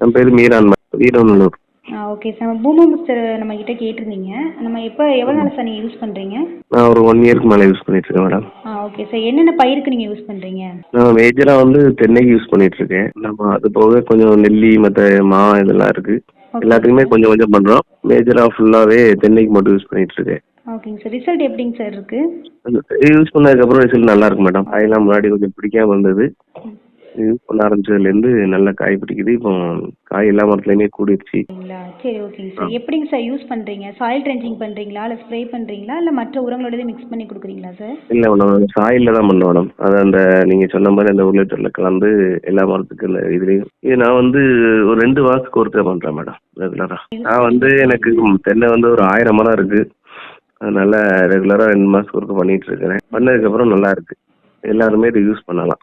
என் பேர் மீரான் வீரநல்லூர் ஆ okay sir பூமோ மிஸ்டர் நம்ம கிட்ட கேட்டிருந்தீங்க. நம்ம எப்போ எவ்வளோ நாள் சார் நீங்கள் யூஸ் பண்ணுறீங்க நான் ஒரு ஒன் இயருக்கு மேலே யூஸ் பண்ணிட்டு இருக்கேன் மேடம் ஆ ஓகே சார் என்னென்ன பயிருக்கு நீங்கள் யூஸ் பண்ணுறீங்க நான் மேஜராக வந்து தென்னைக்கு யூஸ் பண்ணிட்டு இருக்கேன் நம்ம அது போக கொஞ்சம் நெல்லி மற்ற மா இதெல்லாம் இருக்கு. எல்லாத்துக்குமே கொஞ்சம் கொஞ்சம் பண்ணுறோம் மேஜராக ஃபுல்லாகவே தென்னைக்கு மட்டும் யூஸ் பண்ணிட்டு இருக்கேன் ஓகேங்க சார் ரிசல்ட் எப்படிங்க சார் இருக்குது யூஸ் பண்ணதுக்கப்புறம் ரிசல்ட் நல்லா இருக்கு மேடம் காயெல்லாம் முன்னாடி கொஞ்சம் பிடிக்காம இருந்தது. யூஸ் பண்ண ஆரம்பிச்சதுலேருந்து நல்லா காய் பிடிக்குது. இப்போ காய் எல்லா மரத்துலையுமே கூடிருச்சு. சரி ஓகேங்க சார் எப்படிங்க சார் யூஸ் பண்ணுறீங்க சாயில் ட்ரென்ச்சிங் பண்ணுறீங்களா இல்லை ஸ்ப்ரே பண்ணுறீங்களா இல்லை மற்ற உரங்களோடதே மிக்ஸ் பண்ணி கொடுக்குறீங்களா சார் இல்லை மேடம் சாயிலில் தான் பண்ணோம் மேடம் அது அந்த நீங்கள் சொன்ன மாதிரி அந்த ஒரு லிட்டரில் கலந்து எல்லா மரத்துக்கு இந்த இதுலேயும். இது நான் வந்து ஒரு ரெண்டு மாதத்துக்கு ஒருக்கா பண்ணுறேன் மேடம் ரெகுலராக நான் வந்து எனக்கு தென்னை வந்து ஒரு ஆயிரம் மரம் இருக்குது அதனால ரெகுலராக ரெண்டு மாதத்துக்கு ஒருக்கா பண்ணிட்டு இருக்கிறேன். பண்ணதுக்கப்புறம் நல்லா இருக்கு. எல்லாருமே இது யூஸ் பண்ணலாம்.